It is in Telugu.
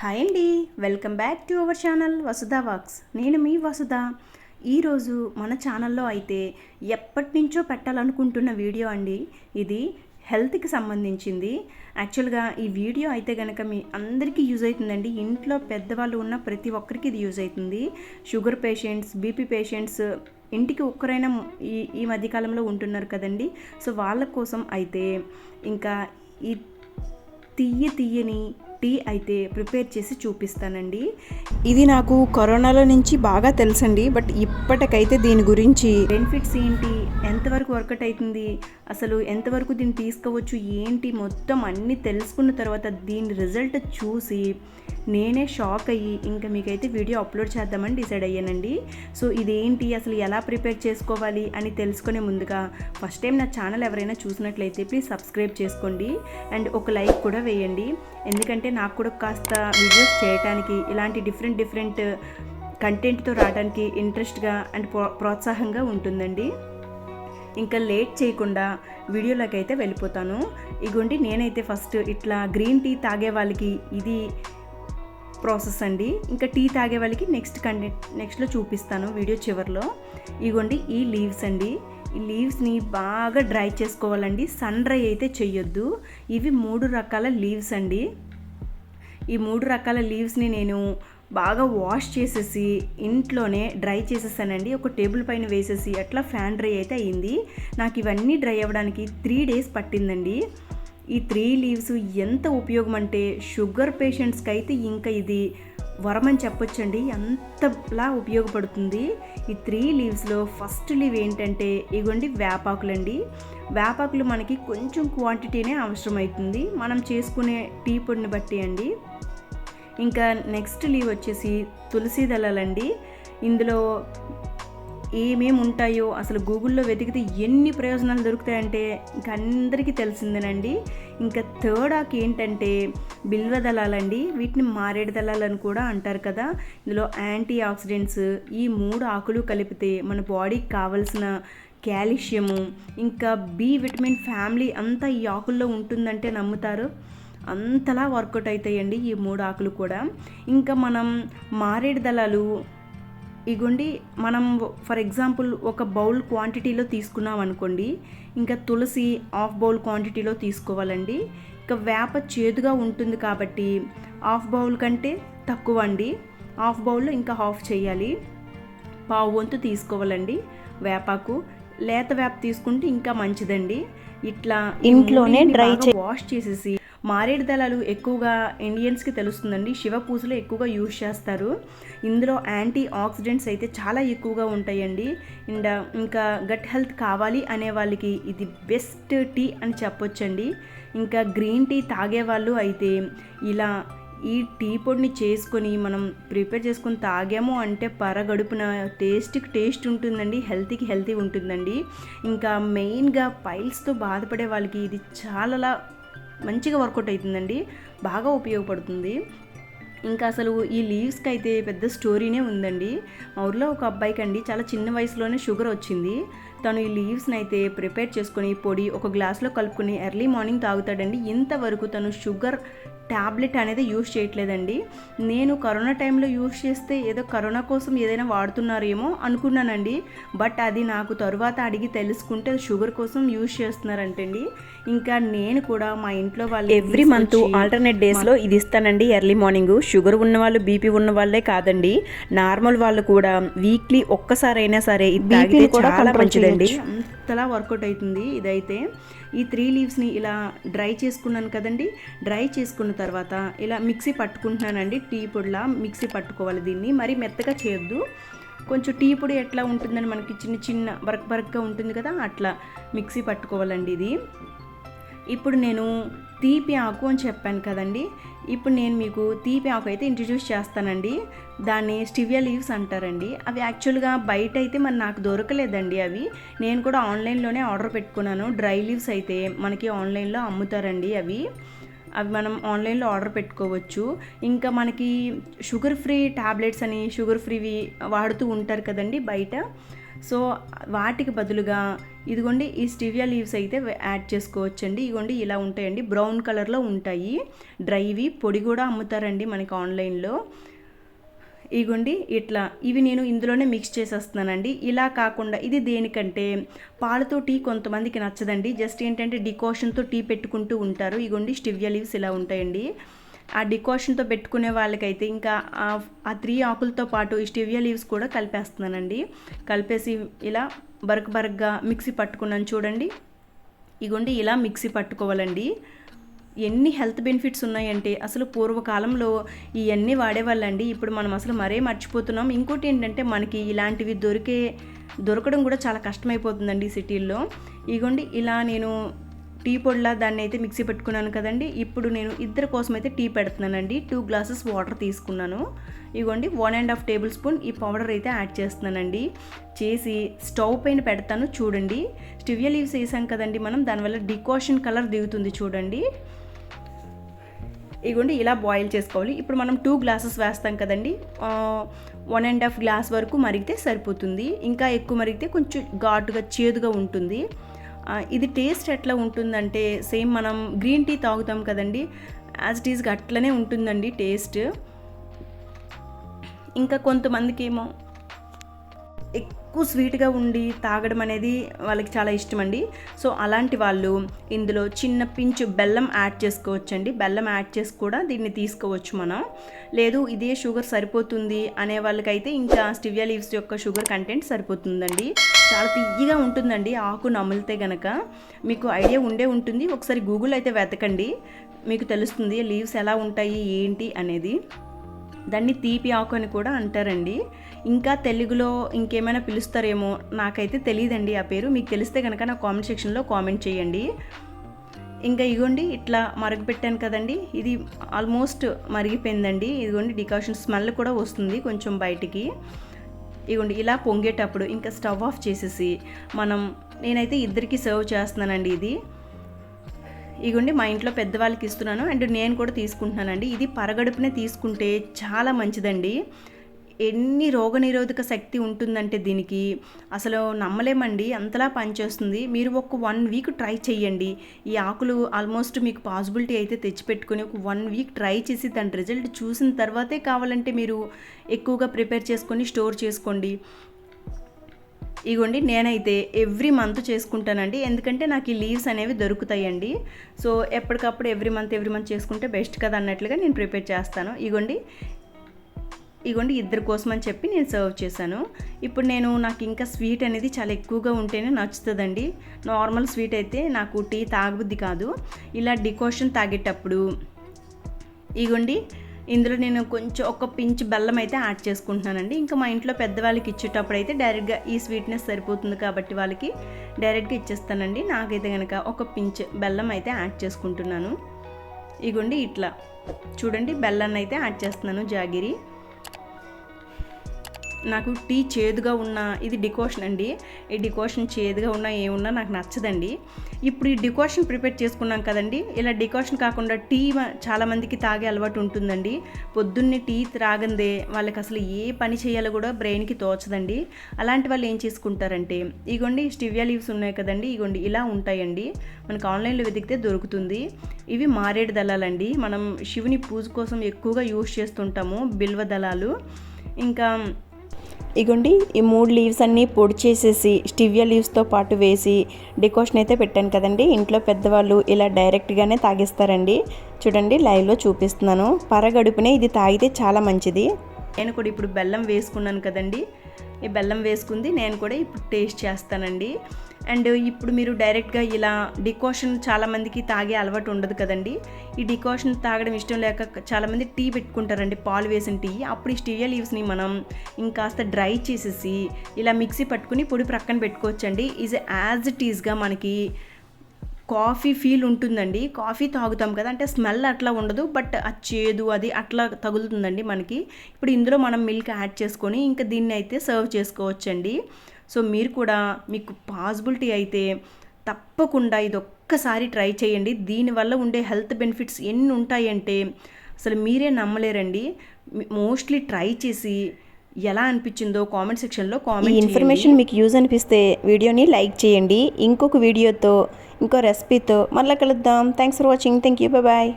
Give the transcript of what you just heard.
హాయ్ అండి. Welcome back to our channel Vasudha wax. నేను మీ వసుధ. ఈరోజు మన ఛానల్లో అయితే ఎప్పటి నుంచో పెట్టాలనుకుంటున్న వీడియో అండి. ఇది హెల్త్కి సంబంధించింది. యాక్చువల్గా ఈ వీడియో అయితే కనుక మీ అందరికీ యూజ్ అవుతుందండి. ఇంట్లో పెద్దవాళ్ళు ఉన్న ప్రతి ఒక్కరికి ఇది యూజ్ అవుతుంది. షుగర్ పేషెంట్స్ బీపీ పేషెంట్స్ ఇంటికి ఒక్కరైనా ఈ ఈ మధ్యకాలంలో ఉంటున్నారు కదండి. సో వాళ్ళ కోసం అయితే ఇంకా ఈ తీయ తీయని టీ అయితే ప్రిపేర్ చేసి చూపిస్తానండి. ఇది నాకు కరోనాలో నుంచి బాగా తెలుసండి బట్ ఇప్పటికైతే దీని గురించి బెనిఫిట్స్ ఏంటి ఎంతవరకు వర్కౌట్ అవుతుంది అసలు ఎంతవరకు దీన్ని తీసుకోవచ్చు ఏంటి మొత్తం అన్నీ తెలుసుకున్న తర్వాత దీని రిజల్ట్ చూసి నేనే షాక్ అయ్యి ఇంకా మీకైతే వీడియో అప్లోడ్ చేద్దామని డిసైడ్ అయ్యానండి. సో ఇదేంటి అసలు ఎలా ప్రిపేర్ చేసుకోవాలి అని తెలుసుకునే ముందుగా ఫస్ట్ టైం నా ఛానల్ ఎవరైనా చూసినట్లయితే ప్లీజ్ సబ్స్క్రైబ్ చేసుకోండి. అండ్ ఒక లైక్ కూడా వేయండి. ఎందుకంటే నాకు కూడా కాస్త వీడియోస్ చేయటానికి ఇలాంటి డిఫరెంట్ డిఫరెంట్ కంటెంట్తో రావడానికి ఇంట్రెస్ట్గా అండ్ ప్రో ప్రోత్సాహంగా ఉంటుందండి. ఇంకా లేట్ చేయకుండా వీడియోలోకి అయితే వెళ్ళిపోతాను. ఇగోండి నేనైతే ఫస్ట్ ఇట్లా గ్రీన్ టీ తాగే వాళ్ళకి ఇది ప్రాసెస్ అండి. ఇంకా టీ తాగే వాళ్ళకి నెక్స్ట్ కంటెంట్ నెక్స్ట్లో చూపిస్తాను వీడియో చివరిలో. ఇగోండి ఈ లీవ్స్ అండి. ఈ లీవ్స్ని బాగా డ్రై చేసుకోవాలండి. సన్ డ్రై అయితే చెయ్యొద్దు. ఇవి మూడు రకాల లీవ్స్ అండి. ఈ మూడు రకాల లీవ్స్ని నేను బాగా వాష్ చేసేసి ఇంట్లోనే డ్రై చేసేసానండి. ఒక టేబుల్ పైన వేసేసి అట్లా ఫ్యాన్ డ్రై అయితే అయ్యింది నాకు ఇవన్నీ డ్రై అవ్వడానికి త్రీ డేస్ పట్టిందండి. ఈ త్రీ లీవ్స్ ఎంత ఉపయోగం అంటే షుగర్ పేషెంట్స్కి అయితే ఇంకా ఇది వరమని చెప్పొచ్చండి. ఎంతలా ఉపయోగపడుతుంది? ఈ త్రీ లీవ్స్లో ఫస్ట్ లీవ్ ఏంటంటే ఇగోండి వేపాకులండి. వేపాకులు మనకి కొంచెం క్వాంటిటీనే అవసరం అవుతుంది మనం చేసుకునే టీ పొడిని బట్టి అండి. ఇంకా నెక్స్ట్ లీవ్ వచ్చేసి తులసి దళాలండి. ఇందులో ఏమేమి ఉంటాయో అసలు గూగుల్లో వెతికితే ఎన్ని ప్రయోజనాలు దొరుకుతాయంటే ఇంకా అందరికీ తెలిసిందేనండి. ఇంకా థర్డ్ ఆక్ ఏంటంటే బిల్వ దళాలండి. వీటిని మారేడు దళాలని కూడా అంటారు కదా. ఇందులో యాంటీ ఆక్సిడెంట్స్ ఈ మూడు ఆకులు కలిపితే మన బాడీకి కావలసిన కాల్షియము ఇంకా బి విటమిన్ ఫ్యామిలీ అంతా ఈ ఆకుల్లో ఉంటుందంటే నమ్ముతారు. అంతలా వర్కౌట్ అవుతాయండి ఈ మూడు ఆకులు కూడా. ఇంకా మనం మారేడు దళాలు ఇగోండి మనం ఫర్ ఎగ్జాంపుల్ ఒక బౌల్ క్వాంటిటీలో తీసుకున్నాం అనుకోండి ఇంకా తులసి హాఫ్ బౌల్ క్వాంటిటీలో తీసుకోవాలండి. ఇంకా వేప చేదుగా ఉంటుంది కాబట్టి హాఫ్ బౌల్ కంటే తక్కువ అండి. హాఫ్ బౌల్లో ఇంకా హాఫ్ చేయాలి. పావు వంతు తీసుకోవాలండి వేపాకు. లేత వేప తీసుకుంటే ఇంకా మంచిదండి. ఇట్లా ఇంట్లోనే చే- వాష్ చేసేసి మారేడు దళాలు ఎక్కువగా ఇండియన్స్కి తెలుస్తుందండి. శివ పూజలో ఎక్కువగా యూజ్ చేస్తారు. ఇందులో యాంటీ ఆక్సిడెంట్స్ అయితే చాలా ఎక్కువగా ఉంటాయండి. అండ్ ఇంకా గట్ హెల్త్ కావాలి అనే వాళ్ళకి ఇది బెస్ట్ టీ అని చెప్పొచ్చండి. ఇంకా గ్రీన్ టీ తాగే వాళ్ళు అయితే ఇలా ఈ టీ పొడిని చేసుకొని మనం ప్రిపేర్ చేసుకొని తాగాము అంటే పరగడుపున టేస్ట్కి టేస్ట్ ఉంటుందండి. హెల్తీకి హెల్తీ ఉంటుందండి. ఇంకా మెయిన్గా పైల్స్తో బాధపడే వాళ్ళకి ఇది చాలా మంచిగా వర్కౌట్ అవుతుందండి. బాగా ఉపయోగపడుతుంది. ఇంకా అసలు ఈ లీవ్స్కి అయితే పెద్ద స్టోరీనే ఉందండి. మా ఊర్లో ఒక అబ్బాయికి అండి చాలా చిన్న వయసులోనే షుగర్ వచ్చింది. తను ఈ లీవ్స్ని అయితే ప్రిపేర్ చేసుకొని పొడి ఒక గ్లాస్లో కలుపుకొని ఎర్లీ మార్నింగ్ తాగుతాడండి. ఇంతవరకు తను షుగర్ ట్యాబ్లెట్ అనేది యూజ్ చేయట్లేదండి. నేను కరోనా టైంలో యూజ్ చేస్తే ఏదో కరోనా కోసం ఏదైనా వాడుతున్నారేమో అనుకున్నానండి. బట్ అది నాకు తరువాత అడిగి తెలుసుకుంటే షుగర్ కోసం యూజ్ చేస్తున్నారంటండి. ఇంకా నేను కూడా మా ఇంట్లో వాళ్ళు ఎవ్రీ మంత్ ఆల్టర్నేట్ డేస్లో ఇది ఇస్తానండి ఎర్లీ మార్నింగ్ షుగర్ ఉన్న వాళ్ళు బీపీ ఉన్న వాళ్ళే కాదండి. నార్మల్ వాళ్ళు కూడా వీక్లీ ఒక్కసారైనా సరే ఇది కూడా చాలా మంచిదండి. అంతలా వర్కౌట్ అవుతుంది. ఇదైతే ఈ త్రీ లీవ్స్ని ఇలా డ్రై చేసుకున్నాను కదండి. డ్రై చేసుకున్న తర్వాత ఇలా మిక్సీ పట్టుకుంటున్నానండి. టీ పొడిలా మిక్సీ పట్టుకోవాలి దీన్ని. మరి మెత్తగా చేయొద్దు. కొంచెం టీ పొడి ఎట్లా ఉంటుందని మనకి చిన్న చిన్న బరక్ బరక్గా ఉంటుంది కదా అట్లా మిక్సీ పట్టుకోవాలండి ఇది. ఇప్పుడు నేను తీపి ఆకు అని చెప్పాను కదండి. ఇప్పుడు నేను మీకు తీపి ఆకు అయితే ఇంట్రడ్యూస్ చేస్తానండి. దాన్ని స్టివియా లీవ్స్ అంటారండి. అవి యాక్చువల్గా బయట అయితే మరి నాకు దొరకలేదండి అవి. నేను కూడా ఆన్లైన్లోనే ఆర్డర్ పెట్టుకున్నాను. డ్రై లీవ్స్ అయితే మనకి ఆన్లైన్లో అమ్ముతారండి అవి. అవి మనం ఆన్లైన్లో ఆర్డర్ పెట్టుకోవచ్చు. ఇంకా మనకి షుగర్ ఫ్రీ ట్యాబ్లెట్స్ అని షుగర్ ఫ్రీవి వాడుతూ ఉంటారు కదండి బయట. సో వాటికి బదులుగా ఇదిగోండి ఈ స్టివియా లీవ్స్ అయితే యాడ్ చేసుకోవచ్చండి. ఇదిగోండి ఇలా ఉంటాయండి. బ్రౌన్ కలర్లో ఉంటాయి. డ్రైవి పొడి కూడా అమ్ముతారండి మనకి ఆన్లైన్లో. ఇగుండి ఇట్లా. ఇవి నేను ఇందులోనే మిక్స్ చేసేస్తున్నానండి. ఇలా కాకుండా ఇది దేనికంటే పాలతో టీ కొంతమందికి నచ్చదండి. జస్ట్ ఏంటంటే డికాషన్తో టీ పెట్టుకుంటూ ఉంటారు. ఇగుండి స్టివియా లీవ్స్ ఇలా ఉంటాయండి. ఆ డికాషన్తో పెట్టుకునే వాళ్ళకైతే ఇంకా ఆ- త్రీ ఆకులతో పాటు ఈ స్టివియా లీవ్స్ కూడా కలిపేస్తున్నానండి. కలిపేసి ఇలా బరక్ బరక్గా మిక్సీ పట్టుకున్నాను చూడండి. ఇగోండి ఇలా మిక్సీ పట్టుకోవాలండి. ఎన్ని హెల్త్ బెనిఫిట్స్ ఉన్నాయంటే అసలు పూర్వకాలంలో ఇవన్నీ వాడేవాళ్ళండి. ఇప్పుడు మనం అసలు మరే మర్చిపోతున్నాం. ఇంకోటి ఏంటంటే మనకి ఇలాంటివి దొరికే దొరకడం కూడా చాలా కష్టమైపోతుందండి సిటీల్లో. ఇగోండి ఇలా నేను టీ పొడిలా దాన్ని అయితే మిక్సీ పెట్టుకున్నాను కదండి. ఇప్పుడు నేను ఇద్దరి కోసం అయితే టీ పెడుతున్నానండి. టూ గ్లాసెస్ వాటర్ తీసుకున్నాను. ఇగోండి one and half tablespoon ఈ పౌడర్ అయితే యాడ్ చేస్తున్నానండి. చేసి స్టవ్ పైన పెడతాను చూడండి. స్టివియా లీవ్స్ వేసాం కదండి మనం దానివల్ల డికాషన్ కలర్ దిగుతుంది చూడండి. ఇగోండి ఇలా బాయిల్ చేసుకోవాలి. ఇప్పుడు మనం టూ గ్లాసెస్ వేస్తాం కదండి. వన్ అండ్ హాఫ్ గ్లాస్ వరకు మరిగితే సరిపోతుంది. ఇంకా ఎక్కువ మరిగితే కొంచెం ఘాటుగా చేదుగా ఉంటుంది. ఇది టేస్ట్ ఎట్లా ఉంటుందంటే సేమ్ మనం గ్రీన్ టీ తాగుతాం కదండి యాజ్ ఇట్ ఈస్గా అట్లనే ఉంటుందండి టేస్ట్. ఇంకా కొంతమందికి ఏమో ఎక్కువ స్వీట్గా ఉండి తాగడం అనేది వాళ్ళకి చాలా ఇష్టం అండి సో అలాంటి వాళ్ళు ఇందులో చిన్న పించు బెల్లం యాడ్ చేసుకోవచ్చండి. బెల్లం యాడ్ చేసి కూడా దీన్ని తీసుకోవచ్చు మనం. లేదు ఇదే షుగర్ సరిపోతుంది అనే వాళ్ళకైతే ఇంకా స్టివియా లీవ్స్ యొక్క షుగర్ కంటెంట్ సరిపోతుందండి. చాలా తియ్యగా ఉంటుందండి ఆకు నమిలితే గనక. మీకు ఐడియా ఉండే ఉంటుంది. ఒకసారి గూగుల్ అయితే వెతకండి. మీకు తెలుస్తుంది లీవ్స్ ఎలా ఉంటాయి ఏంటి అనేది. దాన్ని తీపి ఆకు అని కూడా అంటారండి. ఇంకా తెలుగులో ఇంకేమైనా పిలుస్తారేమో నాకైతే తెలియదండి ఆ పేరు. మీకు తెలిస్తే కనుక నా కామెంట్ సెక్షన్లో కామెంట్ చేయండి. ఇంకా ఇగోండి ఇట్లా మరగపెట్టాను కదండి. ఇది ఆల్మోస్ట్ మరిగిపోయిందండి. ఇదిగోండి డికాషన్ స్మెల్ కూడా వస్తుంది కొంచెం బయటికి. ఇగోండి ఇలా పొంగేటప్పుడు ఇంకా స్టవ్ ఆఫ్ చేసేసి మనం నేనైతే ఇద్దరికి సర్వ్ చేస్తున్నానండి ఇది. ఇగోండి మా ఇంట్లో పెద్దవాళ్ళకి ఇస్తున్నాను. అండ్ నేను కూడా తీసుకుంటున్నానండి. ఇది పరగడుపునే తీసుకుంటే చాలా మంచిదండి. ఎన్ని రోగనిరోధక శక్తి ఉంటుందంటే దీనికి. అసలు నమ్మలేమండి. అంతలా పనిచేస్తుంది. మీరు ఒక వన్ వీక్ ట్రై చేయండి ఈ ఆకులు ఆల్మోస్ట్ మీకు పాసిబిలిటీ అయితే తెచ్చిపెట్టుకొని ఒక వన్ వీక్ ట్రై చేసి దాని రిజల్ట్ చూసిన తర్వాతే కావాలంటే మీరు ఎక్కువగా ప్రిపేర్ చేసుకొని స్టోర్ చేసుకోండి. ఇగోండి నేనైతే ఎవ్రీ మంత్ చేసుకుంటానండి. ఎందుకంటే నాకు ఈ లీవ్స్ అనేవి దొరుకుతాయండి. సో ఎప్పటికప్పుడు ఎవ్రీ మంత్ ఎవ్రీ మంత్ చేసుకుంటే బెస్ట్ కదా అన్నట్లుగా నేను ప్రిపేర్ చేస్తాను. ఇగోండి ఇగోండి ఇద్దరి కోసం అని చెప్పి నేను సర్వ్ చేశాను. ఇప్పుడు నేను నాకు ఇంకా స్వీట్ అనేది చాలా ఎక్కువగా ఉంటేనే నచ్చుతుందండి. నార్మల్ స్వీట్ అయితే నాకు టీ తాగబుద్ది కాదు. ఇలా డికోషన్ తాగేటప్పుడు ఇగోండి ఇందులో నేను కొంచెం ఒక పించ్ బెల్లం అయితే యాడ్ చేసుకుంటున్నానండి. ఇంకా మా ఇంట్లో పెద్దవాళ్ళకి ఇచ్చేటప్పుడు అయితే డైరెక్ట్గా ఈ స్వీట్నెస్ సరిపోతుంది కాబట్టి వాళ్ళకి డైరెక్ట్గా ఇచ్చేస్తానండి. నాకైతే కనుక ఒక పించ్ బెల్లం అయితే యాడ్ చేసుకుంటున్నాను. ఇగోండి ఇట్లా. చూడండి బెల్లాన్ని అయితే యాడ్ చేస్తున్నాను జాగిరి. నాకు టీ చేదుగా ఉన్న ఇది డికోషన్ అండి. ఈ డికోషన్ చేదుగా ఉన్నా ఏమున్నా నాకు నచ్చదండి. ఇప్పుడు ఈ డికోషన్ ప్రిపేర్ చేసుకున్నాం కదండి. ఇలా డికోషన్ కాకుండా టీ చాలామందికి తాగే అలవాటు ఉంటుందండి. పొద్దున్నే టీ త్రాగందే వాళ్ళకి అసలు ఏ పని చేయాలో కూడా బ్రెయిన్కి తోచదండి. అలాంటి వాళ్ళు ఏం చేసుకుంటారంటే ఇగోండి స్టివియా లీవ్స్ ఉన్నాయి కదండి ఇగోండి ఇలా ఉంటాయండి. మనకు ఆన్లైన్లో వెతికితే దొరుకుతుంది. ఇవి మారేడు దళాలండి. మనం శివుని పూజ కోసం ఎక్కువగా యూజ్ చేస్తుంటాము బిల్వ దళాలు. ఇంకా ఇగోండి ఈ మూడు లీవ్స్ అన్నీ పొడి చేసేసి స్టివియా లీవ్స్తో పాటు వేసి డికోషన్ అయితే పెట్టాను కదండి. ఇంట్లో పెద్దవాళ్ళు ఇలా డైరెక్ట్గానే తాగిస్తారండి. చూడండి లైవ్లో చూపిస్తున్నాను. పరగడుపునే ఇది తాగితే చాలా మంచిది. నేను కూడా ఇప్పుడు బెల్లం వేసుకున్నాను కదండి. ఈ బెల్లం వేసుకుంది నేను కూడా ఇప్పుడు టేస్ట్ చేస్తానండి. అండ్ ఇప్పుడు మీరు డైరెక్ట్గా ఇలా డికాషన్ చాలామందికి తాగే అలవాటు ఉండదు కదండి. ఈ డికాషన్ తాగడం ఇష్టం లేక చాలామంది టీ పెట్టుకుంటారండి పాలు వేసిన టీ. అప్పుడు ఈ స్టీవియా లీవ్స్ని మనం ఇంకాస్త డ్రై చేసేసి ఇలా మిక్సీ పట్టుకుని పొడి ప్రక్కన పెట్టుకోవచ్చండి. ఈజ్ యాజ్ ఇట్ ఈజ్గా మనకి కాఫీ ఫీల్ ఉంటుందండి. కాఫీ తాగుతాం కదా అంటే స్మెల్ అట్లా ఉండదు బట్ ఆ చేదు అది అట్లా తగులుతుందండి మనకి. ఇప్పుడు ఇందులో మనం మిల్క్ యాడ్ చేసుకొని ఇంకా దీన్ని అయితే సర్వ్ చేసుకోవచ్చండి. సో మీరు కూడా మీకు పాసిబిలిటీ అయితే తప్పకుండా ఇది ఒక్కసారి ట్రై చేయండి. దీనివల్ల ఉండే హెల్త్ బెనిఫిట్స్ ఎన్ని ఉంటాయంటే అసలు మీరే నమ్మలేరండి. మోస్ట్లీ ట్రై చేసి ఎలా అనిపించిందో కామెంట్ సెక్షన్లో కామెంట్ ఇన్ఫర్మేషన్ మీకు యూజ్ అనిపిస్తే వీడియోని లైక్ చేయండి. ఇంకొక వీడియోతో ఇంకో రెసిపీతో మళ్ళీ కలుద్దాం. Thanks for watching thank you bye